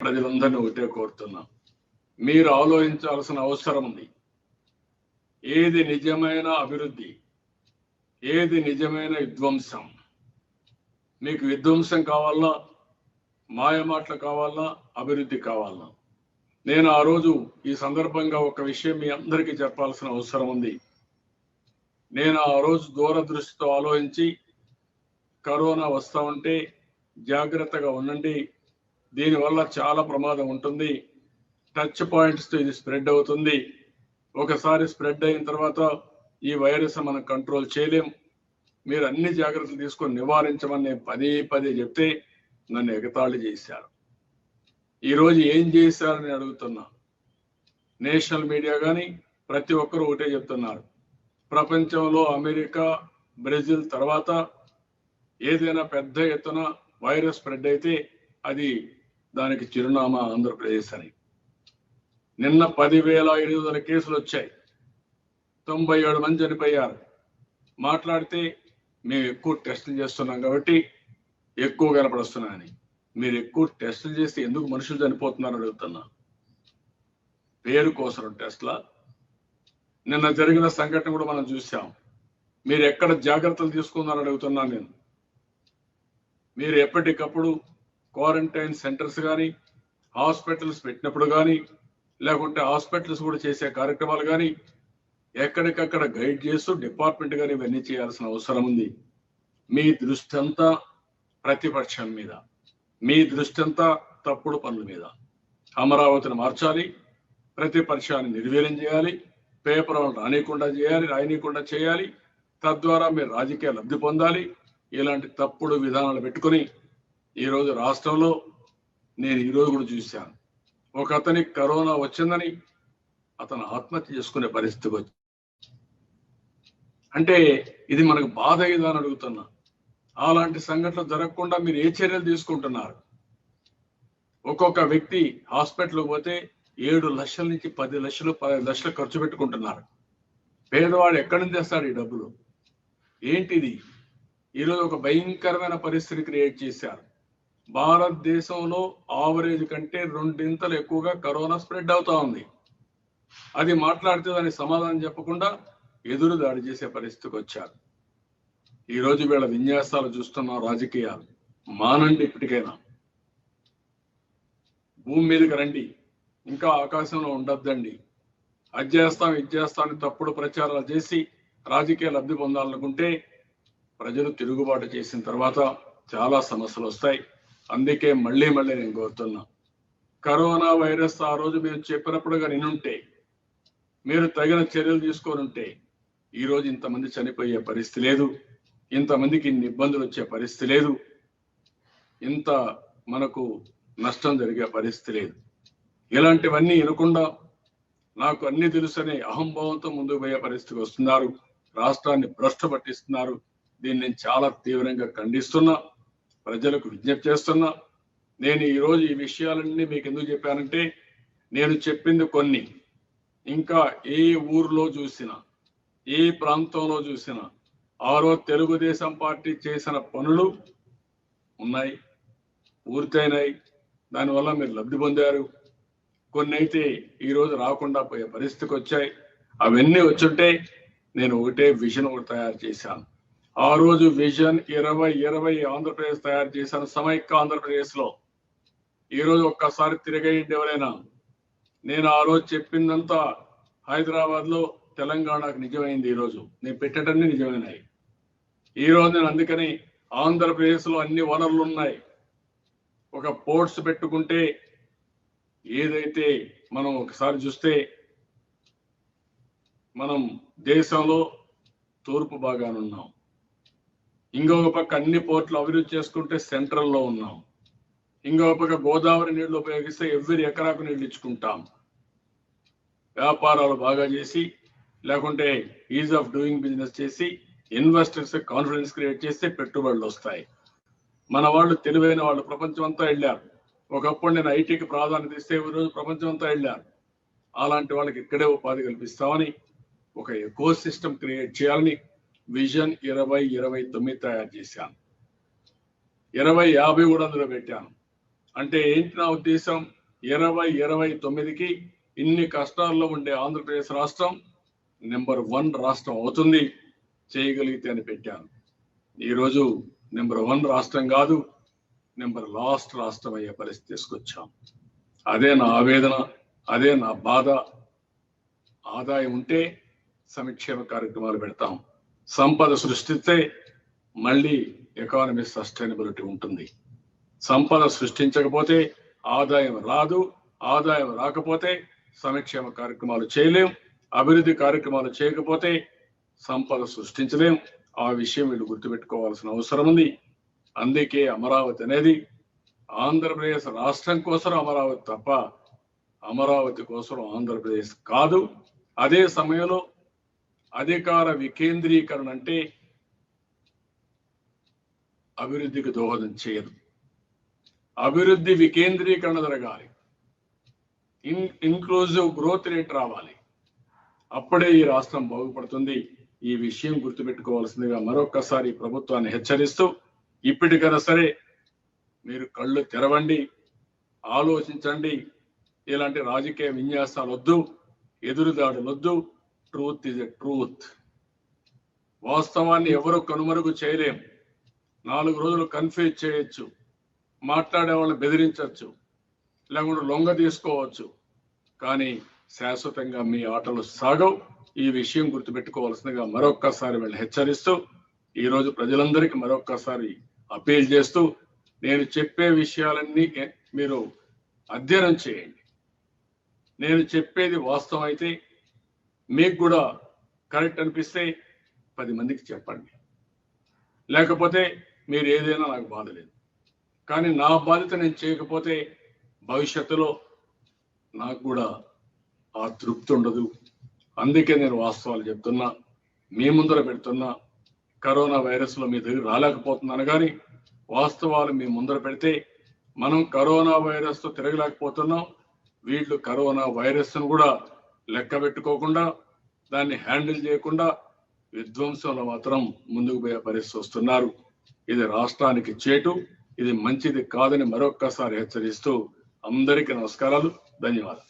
ప్రజలందరినీ ఒకటే కోరుతున్నాం. మీరు ఆలోచించాల్సిన అవసరం ఉంది. ఏది నిజమైన అభివృద్ధి ఏది నిజమైన విధ్వంసం? మీకు విధ్వంసం కావాలా? మాయమాటలు కావాలా? అభివృద్ధి కావాలా? నేను ఆ రోజు ఈ సందర్భంగా ఒక విషయం మీ అందరికీ చెప్పాల్సిన అవసరం ఉంది. నేను ఆ రోజు దూరదృష్టితో ఆలోచించి కరోనా వస్తా ఉంటే జాగ్రత్తగా ఉండండి దీనివల్ల చాలా ప్రమాదం ఉంటుంది. టచ్ పాయింట్స్తో ఇది స్ప్రెడ్ అవుతుంది. ఒకసారి స్ప్రెడ్ అయిన తర్వాత ఈ వైరస్ మనం కంట్రోల్ చేయలేం. మీరు అన్ని జాగ్రత్తలు తీసుకొని నివారించమని పదే పదే చెప్తే నన్ను ఎగతాళి చేశారు. ఈరోజు ఏం చేశారని అడుగుతున్నా. నేషనల్ మీడియా కానీ ప్రతి ఒక్కరు ఒకటే చెప్తున్నారు. ప్రపంచంలో అమెరికా బ్రెజిల్ తర్వాత ఏదైనా పెద్ద ఎత్తున వైరస్ స్ప్రెడ్ అయితే అది దానికి చిరునామా ఆంధ్రప్రదేశ్ అని. నిన్న పదివేల ఐదు వందల కేసులు వచ్చాయి. తొంభై ఏడు మంది చనిపోయారు. మాట్లాడితే మేము ఎక్కువ టెస్టులు చేస్తున్నాం కాబట్టి ఎక్కువ కనపడుస్తున్నాయని. మీరు ఎక్కువ టెస్టులు చేస్తే ఎందుకు మనుషులు చనిపోతున్నారు అడుగుతున్నా. పేరు కోసం టెస్ట్ల? నిన్న జరిగిన సంఘటన కూడా మనం చూసాం మీరు ఎక్కడ జాగ్రత్తలు తీసుకున్నారని అడుగుతున్నాను నేను. మీరు ఎప్పటికప్పుడు క్వారంటైన్ సెంటర్స్ కానీ హాస్పిటల్స్ పెట్టినప్పుడు కానీ లేకుంటే హాస్పిటల్స్ కూడా చేసే కార్యక్రమాలు కానీ ఎక్కడికక్కడ గైడ్ చేస్తూ డిపార్ట్మెంట్ కానీ ఇవన్నీ చేయాల్సిన అవసరం ఉంది. మీ దృష్టి అంతా ప్రతిపక్షం మీద. మీ దృష్టి అంతా తప్పుడు పనుల మీద. అమరావతిని మార్చాలి ప్రతిపక్షాన్ని నిర్వీర్యం చేయాలి పేపర్ రానియకుండా చేయాలి రాయనీయకుండా చేయాలి తద్వారా మీరు రాజకీయ లబ్ధి పొందాలి ఇలాంటి తప్పుడు విధానాలు పెట్టుకుని ఈరోజు రాష్ట్రంలో నేను ఈరోజు కూడా చూశాను. ఒక అతనికి కరోనా వచ్చిందని అతను ఆత్మహత్య చేసుకునే పరిస్థితికి వచ్చి అంటే ఇది మనకు బాధ అని అడుగుతున్నా. అలాంటి సంఘటనలు జరగకుండా మీరు ఏ చర్యలు తీసుకుంటున్నారు? ఒక్కొక్క వ్యక్తి హాస్పిటల్కి పోతే ఏడు లక్షల నుంచి పది లక్షలు పది లక్షలు ఖర్చు పెట్టుకుంటున్నారు. పేదవాడు ఎక్కడి నుంచి తెస్తాడు ఈ డబ్బులు? ఏంటిది? ఈరోజు ఒక భయంకరమైన పరిస్థితి క్రియేట్ చేశారు. భారతదేశంలో ఆవరేజ్ కంటే రెండింతలు ఎక్కువగా కరోనా స్ప్రెడ్ అవుతా ఉంది. అది మాట్లాడితే దానికి సమాధానం చెప్పకుండా ఎదురు దాడి చేసే పరిస్థితికి వచ్చారు. ఈరోజు వీళ్ళ విన్యాసాలు చూస్తున్నాం రాజకీయాలు మానండి ఇప్పటికైనా. భూమి మీదకి రండి. ఇంకా ఆకాశంలో ఉండొద్దండి. అది చేస్తాం ఇది చేస్తాం తప్పుడు ప్రచారాలు చేసి రాజకీయ లబ్ధి పొందాలనుకుంటే ప్రజలు తిరుగుబాటు చేసిన తర్వాత చాలా సమస్యలు వస్తాయి. అందుకే మళ్ళీ మళ్ళీ నేను కోరుతున్నా. కరోనా వైరస్ ఆ రోజు మీరు చెప్పినప్పుడుగా నినుంటే మీరు తగిన చర్యలు తీసుకొని ఉంటే ఈ రోజు ఇంతమంది చనిపోయే పరిస్థితి లేదు. ఇంతమందికి ఇన్ని ఇబ్బందులు వచ్చే పరిస్థితి లేదు. ఇంత మనకు నష్టం జరిగే పరిస్థితి లేదు. ఇలాంటివన్నీ వినకుండా నాకు అన్ని తెలుసనే అహంభావంతో ముందుకు పోయే పరిస్థితికి వస్తున్నారు. రాష్ట్రాన్ని భ్రష్టపట్టిస్తున్నారు దీన్ని నేను చాలా తీవ్రంగా ఖండిస్తున్నా. ప్రజలకు విజ్ఞప్తి చేస్తున్నా నేను ఈరోజు ఈ విషయాలన్నీ మీకు ఎందుకు చెప్పానంటే నేను చెప్పింది కొన్ని. ఇంకా ఏ ఊర్లో చూసినా ఏ ప్రాంతంలో చూసినా ఆరో తెలుగుదేశం పార్టీ చేసిన పనులు ఉన్నాయి పూర్తయినాయి. దానివల్ల మీరు లబ్ధి పొందారు. కొన్ని అయితే ఈరోజు రాకుండా పోయే పరిస్థితికి వచ్చాయి. అవన్నీ వచ్చుంటే నేను ఒకటే విజన్ ఒకటి తయారు చేశాను. ఆ రోజు విజన్ ఇరవై ఇరవై ఆంధ్రప్రదేశ్ తయారు చేశాను సమైక్య ఆంధ్రప్రదేశ్లో ఈ రోజు ఒక్కసారి తిరగేయండి ఎవరైనా. నేను ఆ రోజు చెప్పిందంతా హైదరాబాద్లో తెలంగాణకు నిజమైంది ఈరోజు నేను పెట్టేటన్నీ నిజమైనాయి ఈ రోజు నేను అందుకని ఆంధ్రప్రదేశ్లో అన్ని వనరులు ఉన్నాయి. ఒక పోర్ట్స్ పెట్టుకుంటే ఏదైతే మనం ఒకసారి చూస్తే మనం దేశంలో తూర్పు భాగాన ఉన్నాం. ఇంకొక పక్క అన్ని పోర్ట్లు అభివృద్ధి చేసుకుంటే సెంట్రల్లో ఉన్నాం. ఇంకొక పక్క గోదావరి నీళ్ళు ఉపయోగిస్తే ఎవ్రీ ఎకరాకు నీళ్ళు ఇచ్చుకుంటాం. వ్యాపారాలు బాగా చేసి లేకుంటే ఈజ్ ఆఫ్ డూయింగ్ బిజినెస్ చేసి ఇన్వెస్టర్స్ కాన్ఫిడెన్స్ క్రియేట్ చేస్తే పెట్టుబడులు వస్తాయి. మన వాళ్ళు తెలివైన వాళ్ళు ప్రపంచం అంతా వెళ్ళారు. ఒకప్పుడు నేను ఐటీకి ప్రాధాన్యత ఇస్తే ఈరోజు ప్రపంచం అంతా వెళ్ళారు. అలాంటి వాళ్ళకి ఇక్కడే ఉపాధి కల్పిస్తామని ఒక ఎకో సిస్టమ్ క్రియేట్ చేయాలని విజన్ ఇరవై ఇరవై తొమ్మిది తయారు చేశాను. ఇరవై యాభై కూడా అందులో పెట్టాను. అంటే ఏంటి నా ఉద్దేశం? ఇరవై ఇరవై తొమ్మిదికి ఇన్ని కష్టాల్లో ఉండే ఆంధ్రప్రదేశ్ రాష్ట్రం నెంబర్ వన్ రాష్ట్రం అవుతుంది చేయగలిగితే అని పెట్టాను. ఈరోజు నెంబర్ వన్ రాష్ట్రం కాదు నెంబర్ లాస్ట్ రాష్ట్రం అయ్యే పరిస్థితి తీసుకొచ్చాం. అదే నా ఆవేదన అదే నా బాధ. ఆదాయం ఉంటే సంక్షేమ కార్యక్రమాలు పెడతాం. సంపద సృష్టిస్తే మళ్ళీ ఎకానమీ సస్టైనబిలిటీ ఉంటుంది. సంపద సృష్టించకపోతే ఆదాయం రాదు ఆదాయం రాకపోతే సంక్షేమ కార్యక్రమాలు చేయలేం అభివృద్ధి కార్యక్రమాలు చేయకపోతే సంపద సృష్టించలేం. ఆ విషయం వీళ్ళు గుర్తుపెట్టుకోవాల్సిన అవసరం ఉంది. అందుకే అమరావతి అనేది ఆంధ్రప్రదేశ్ రాష్ట్రం కోసం అమరావతి తప్ప అమరావతి కోసం ఆంధ్రప్రదేశ్ కాదు. అదే సమయంలో అధికార వికేంద్రీకరణ అంటే అభివృద్ధికి దోహదం చేయదు. అభివృద్ధి వికేంద్రీకరణ జరగాలి. ఇన్ ఇన్క్లూజివ్ గ్రోత్ రేట్ రావాలి. అప్పుడే ఈ రాష్ట్రం బాగుపడుతుంది. ఈ విషయం గుర్తుపెట్టుకోవాల్సిందిగా మరొక్కసారి ప్రభుత్వాన్ని హెచ్చరిస్తూ ఇప్పటికైనా సరే మీరు కళ్ళు తెరవండి ఆలోచించండి. ఇలాంటి రాజకీయ విన్యాసాలు వద్దు ఎదురుదాడులు వద్దు ట్రూత్ ఇస్ ఎ ట్రూత్ వాస్తవాన్ని ఎవరు కనుమరుగు చేయలేం. నాలుగు రోజులు కన్ఫ్యూజ్ చేయొచ్చు. మాట్లాడే వాళ్ళు బెదిరించవచ్చు లేకుండా లొంగ తీసుకోవచ్చు. కానీ శాశ్వతంగా మీ ఆటలు సాగవు. ఈ విషయం గుర్తుపెట్టుకోవాల్సిందిగా మరొక్కసారి వీళ్ళని హెచ్చరిస్తూ ఈరోజు ప్రజలందరికీ మరొక్కసారి అపీల్ చేస్తూ నేను చెప్పే విషయాలన్నీ మీరు అధ్యయనం చేయండి. నేను చెప్పేది వాస్తవం అయితే మీకు కూడా కరెక్ట్ అనిపిస్తే పది మందికి చెప్పండి. లేకపోతే మీరు ఏదైనా నాకు బాధ లేదు. కానీ నా బాధ్యత నేను చేయకపోతే భవిష్యత్తులో నాకు కూడా ఆ తృప్తి ఉండదు. అందుకే నేను వాస్తవాలు చెప్తున్నా మీ ముందర పెడుతున్నా కరోనా వైరస్లో మీ దగ్గర రాలేకపోతున్నాను కానీ వాస్తవాలు మీ ముందర పెడితే మనం కరోనా వైరస్తో తిరగలేకపోతున్నాం. వీళ్ళు కరోనా వైరస్ను కూడా లెక్క పెట్టుకోకుండా దాన్ని హ్యాండిల్ చేయకుండా విధ్వంసంలో మాత్రం ముందుకు పోయే పరిస్థితి వస్తున్నారు. ఇది రాష్ట్రానికి చేటు ఇది మంచిది కాదని మరొక్కసారి హెచ్చరిస్తూ అందరికీ నమస్కారాలు ధన్యవాదాలు.